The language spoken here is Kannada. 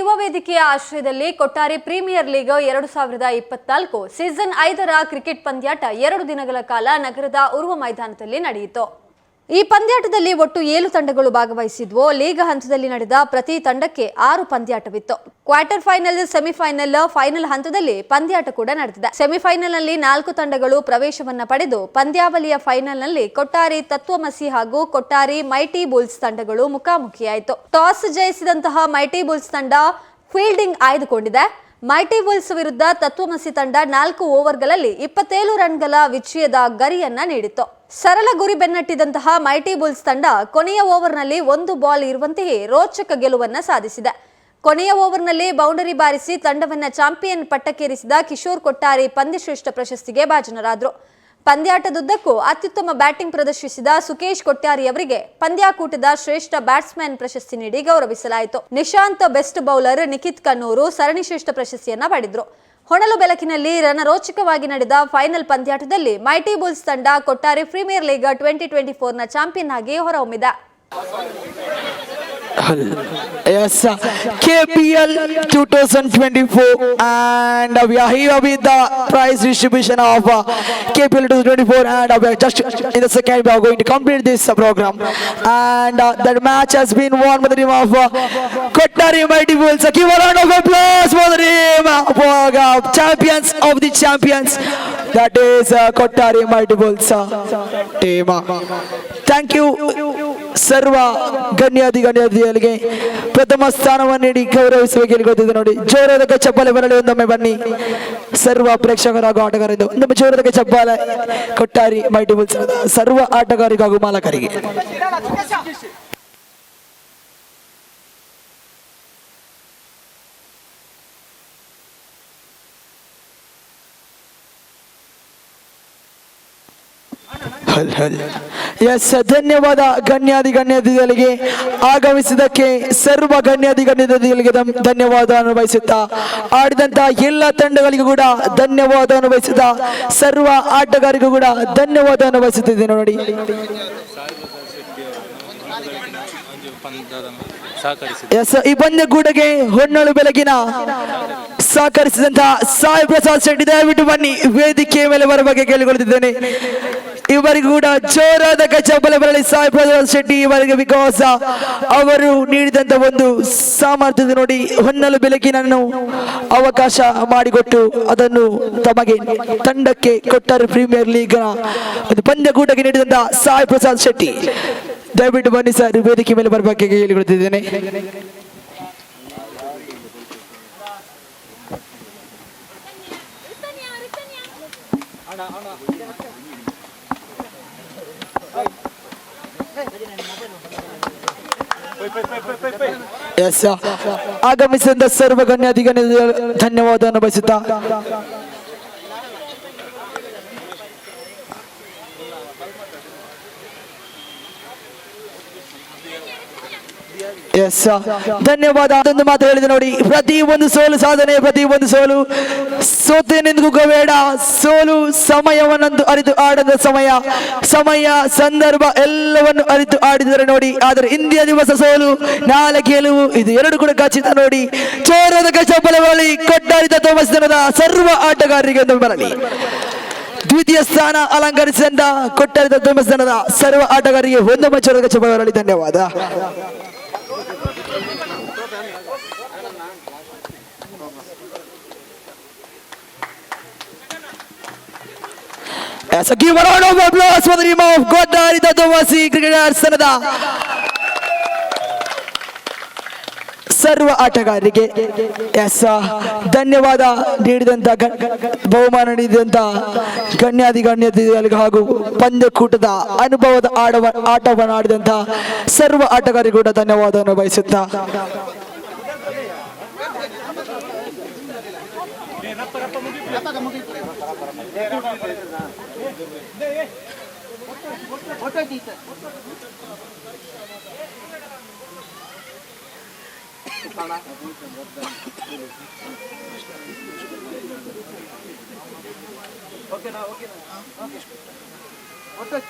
ಯುವ ವೇದಿಕೆಯ ಆಶ್ರಯದಲ್ಲಿ ಕೊಟ್ಟಾರಿ ಪ್ರೀಮಿಯರ್ ಲೀಗ್ ಎರಡು ಸಾವಿರದ ಇಪ್ಪತ್ನಾಲ್ಕು. ಸೀಸನ್ ಐದರ ಕ್ರಿಕೆಟ್ ಪಂದ್ಯಾಟ ಎರಡು ದಿನಗಳ ಕಾಲ ನಗರದ ಉರ್ವ ಮೈದಾನದಲ್ಲಿ ನಡೆಯಿತು. ಈ ಪಂದ್ಯಾಟದಲ್ಲಿ ಒಟ್ಟು ಏಳು ತಂಡಗಳು ಭಾಗವಹಿಸಿದ್ವು. ಲೀಗ್ ಹಂತದಲ್ಲಿ ನಡೆದ ಪ್ರತಿ ತಂಡಕ್ಕೆ ಆರು ಪಂದ್ಯಾಟವಿತ್ತು. ಕ್ವಾರ್ಟರ್ ಫೈನಲ್, ಸೆಮಿಫೈನಲ್, ಫೈನಲ್ ಹಂತದಲ್ಲಿ ಪಂದ್ಯಾಟ ಕೂಡ ನಡೆದಿದೆ. ಸೆಮಿಫೈನಲ್ನಲ್ಲಿ ನಾಲ್ಕು ತಂಡಗಳು ಪ್ರವೇಶವನ್ನ ಪಡೆದು ಪಂದ್ಯಾವಳಿಯ ಫೈನಲ್ನಲ್ಲಿ ಕೊಟ್ಟಾರಿ, ತತ್ವಮಸಿ ಹಾಗೂ ಕೊಟ್ಟಾರಿ ಮೈಟಿ ಬುಲ್ಸ್ ತಂಡಗಳು ಮುಖಾಮುಖಿಯಾಯಿತು. ಟಾಸ್ ಜಯಿಸಿದಂತಹ ಮೈಟಿ ಬುಲ್ಸ್ ತಂಡ ಫೀಲ್ಡಿಂಗ್ ಆಯ್ದುಕೊಂಡಿದೆ. ಮೈಟಿ ಬುಲ್ಸ್ ವಿರುದ್ಧ ತತ್ವಮಸಿ ತಂಡ ನಾಲ್ಕು ಓವರ್ಗಳಲ್ಲಿ ಇಪ್ಪತ್ತೇಳು ರನ್ಗಳ ವಿಜಯದ ಗರಿಯನ್ನ ನೀಡಿತು ಸರಳ ಗುರಿ ಬೆನ್ನಟ್ಟಿದಂತಹ ಮೈಟಿ ಬುಲ್ಸ್ ತಂಡ ಕೊನೆಯ ಓವರ್ನಲ್ಲಿ ಒಂದು ಬಾಲ್ ಇರುವಂತೆಯೇ ರೋಚಕ ಗೆಲುವನ್ನ ಸಾಧಿಸಿದೆ. ಕೊನೆಯ ಓವರ್ನಲ್ಲಿ ಬೌಂಡರಿ ಬಾರಿಸಿ ತಂಡವನ್ನ ಚಾಂಪಿಯನ್ ಪಟ್ಟಕ್ಕೇರಿಸಿದ ಕಿಶೋರ್ ಕೊಟ್ಟಾರಿ ಪಂದ್ಯಶ್ರೇಷ್ಠ ಪ್ರಶಸ್ತಿಗೆ ಭಾಜನರಾದರು. ಪಂದ್ಯಾಟದುದ್ದಕ್ಕೂ ಅತ್ಯುತ್ತಮ ಬ್ಯಾಟಿಂಗ್ ಪ್ರದರ್ಶಿಸಿದ ಸುಕೇಶ್ ಕೊಟ್ಟಾರಿ ಅವರಿಗೆ ಪಂದ್ಯಾಕೂಟದ ಶ್ರೇಷ್ಠ ಬ್ಯಾಟ್ಸ್ಮನ್ ಪ್ರಶಸ್ತಿ ನೀಡಿ ಗೌರವಿಸಲಾಯಿತು. ನಿಶಾಂತ್ ಬೆಸ್ಟ್ ಬೌಲರ್ ನಿಖಿತ್ ಕನ್ನೂರು ಸರಣಿ ಶ್ರೇಷ್ಠ ಪ್ರಶಸ್ತಿಯನ್ನ ಪಡೆದ್ರು. ಹೊನಲು ಬೆಳಕಿನಲ್ಲಿ ರಣರೋಚಕವಾಗಿ ನಡೆದ ಫೈನಲ್ ಪಂದ್ಯಾಟದಲ್ಲಿ ಮೈಟಿ ಬುಲ್ಸ್ ತಂಡ Kottare premier league twenty twenty ಫೋರ್ನ champion ಆಗಿ ಹೊರಹೊಮ್ಮಿದ Yes, uh, KPL 2024, and uh, we are here with the prize distribution of uh, KPL 2024, and uh, we are just in the second we are going to complete this uh, program, and uh, that match has been won by the team of uh. Uh, uh, for, uh, champions of the champions. That is uh, Kottari Mighty Bulls uh, team. Thank you. ಸರ್ವ ಗಣ್ಯಾಧಿ ಗಣ್ಯಾಧಿಗಳಿಗೆ ಪ್ರಥಮ ಸ್ಥಾನವನ್ನು ನೀಡಿ ಗೌರವಿಸುವ ಕೇಳಿಕೊಳ್ತಿದ್ದೆ ನೋಡಿ ಜೋರದ ಚಪ್ಪಲೆ ಬರಲಿ ಒಂದೊಮ್ಮೆ ಬನ್ನಿ ಸರ್ವ ಪ್ರೇಕ್ಷಕರ ಹಾಗೂ ಆಟಗಾರರಿಂದ ಒಂದೊಮ್ಮೆ ಜೋರದ ಚಪ್ಪಲೆ ಕೊಟ್ಟಾರಿ ಮೈಟಿ ಬುಲ್ಸ್ ಸರ್ವ ಆಟಗಾರಿಗೂ ಹಾಗೂ ಮಾಲಕರಿಗೆ ಎಸ್ ಧನ್ಯವಾದ ಗಣ್ಯಾಧಿ ಗಣ್ಯಾಧಿಗಳಿಗೆ ಆಗಮಿಸಿದಕ್ಕೆ ಸರ್ವ ಗಣ್ಯಾಧಿ ಗಣ್ಯಾಧಿಗಳಿಗೆ ಧನ್- ಧನ್ಯವಾದ ಅನುಭವಿಸುತ್ತಾ ಆಡಿದಂತ ಎಲ್ಲ ತಂಡಗಳಿಗೂ ಕೂಡ ಧನ್ಯವಾದ ಅನುಭವಿಸಿದ ಸರ್ವ ಆಟಗಾರಿಗೂ ಕೂಡ ಧನ್ಯವಾದ ಅನುಭವಿಸುತ್ತಿದೆ ನೋಡಿ. ಎಸ್ ಈ ಪಂದ್ಯಕೂಟಕ್ಕೆ ಹೊನ್ನಳು ಬೆಳಗಿನ ಸಹಕರಿಸಿದಂತಹ ಸಾಯಿ ಪ್ರಸಾದ್ ಶೆಟ್ಟಿ, ದಯವಿಟ್ಟು ಬನ್ನಿ. ವೇದಿಕೆಯ ಮೇಲೆ ಬರುವ ಬಗ್ಗೆ ಕೇಳಿಕೊಳ್ಳುತ್ತಿದ್ದೇನೆ. ಇವರಿಗೂ ಕೂಡ ಜೋರಾದ ಕಚ್ಚಬಲ ಬರಲಿ. ಸಾಯಿ ಪ್ರಸಾದ್ ಶೆಟ್ಟಿ ಇವರಿಗೆ ಬಿಕಾಸ್ ಅವರು ನೀಡಿದಂತ ಒಂದು ಸಾಮರ್ಥ್ಯದ ನೋಡಿ ಹೊನ್ನಲು ಬೆಳಕಿನನ್ನು ಅವಕಾಶ ಮಾಡಿಕೊಟ್ಟು ಅದನ್ನು ತಮಗೆ ತಂಡಕ್ಕೆ ಕೊಟ್ಟರು ಪ್ರೀಮಿಯರ್ ಲೀಗ್ ಒಂದು ಪಂದ್ಯಕೂಟಕ್ಕೆ ನೀಡಿದಂತ ಸಾಯಿ ಪ್ರಸಾದ್ ಶೆಟ್ಟಿ. ದಯವಿಟ್ಟು ಬನ್ನಿ ಸರ್ ವೇದಿಕೆ ಮೇಲೆ ಬರಬೇಕು ಹೇಳಿಕೊಡ್ತಿದ್ದೇನೆ ಎಸ್ ಆಗಮಿಸಿದ ಸರ್ವ ಗಣ್ಯಾಧಿಗಣ್ಯ ಧನ್ಯವಾದವನ್ನು ಬಯಸುತ್ತಾ ಎಸ್ ಧನ್ಯವಾದ. ಅದೊಂದು ಮಾತು ಹೇಳಿದೆ ನೋಡಿ. ಪ್ರತಿ ಒಂದು ಸೋಲು ಸಾಧನೆ ಪ್ರತಿ ಒಂದು ಸೋಲು ಸೋತೇನೆಂದು ಬೇಡ. ಸೋಲು ಸಮಯವನ್ನಂದು ಅರಿತು ಆಡದ ಸಮಯ. ಸಮಯ ಸಂದರ್ಭ ಎಲ್ಲವನ್ನು ಅರಿತು ಆಡಿದರೆ ನೋಡಿ. ಆದರೆ ಇಂದಿಯ ದಿವಸ ಸೋಲು ನಾಳೆ ಗೆಲುವು ಇದು ಎರಡು ಕೂಡ ಖಚಿತ ನೋಡಿ. ಚೋರದ ಕಚಪಲ ಬಳಿ ಕೊಟ್ಟಾರಿತ ತೋಮಸ್ದನದ ಸರ್ವ ಆಟಗಾರರಿಗೆ ಒಂದು ಬರಲಿ. ದ್ವಿತೀಯ ಸ್ಥಾನ ಅಲಂಕರಿಸಿದಂತ ಕೊಟ್ಟಾರಿದ ತೋಮಸ್ತನದ ಸರ್ವ ಆಟಗಾರರಿಗೆ ಒಂದು ಮಚ್ಚರದ ಕಚಪಲ ಬರಲಿ ಧನ್ಯವಾದ so give a round of applause for the name of Cricketer Sanada. ಸರ್ವ ಆಟಗಾರರಿಗೆ ಎಸ್ ಧನ್ಯವಾದ ನೀಡಿದಂತ ಬಹುಮಾನ ನೀಡಿದಂತ ಗಣ್ಯಾಧಿ ಗಣ್ಯಾಧಿಗಳಿಗೆ ಹಾಗೂ ಪಂದ್ಯಕೂಟದ ಅನುಭವದ ಆಡವ ಆಟವನ್ನು ಆಡಿದಂತ ಸರ್ವ ಆಟಗಾರರಿಗೂ ಕೂಡ ಧನ್ಯವಾದವನ್ನು ಬಯಸುತ್ತಾ ಓಕೆನಾ ಓಕೆನಾ ಓಕೆ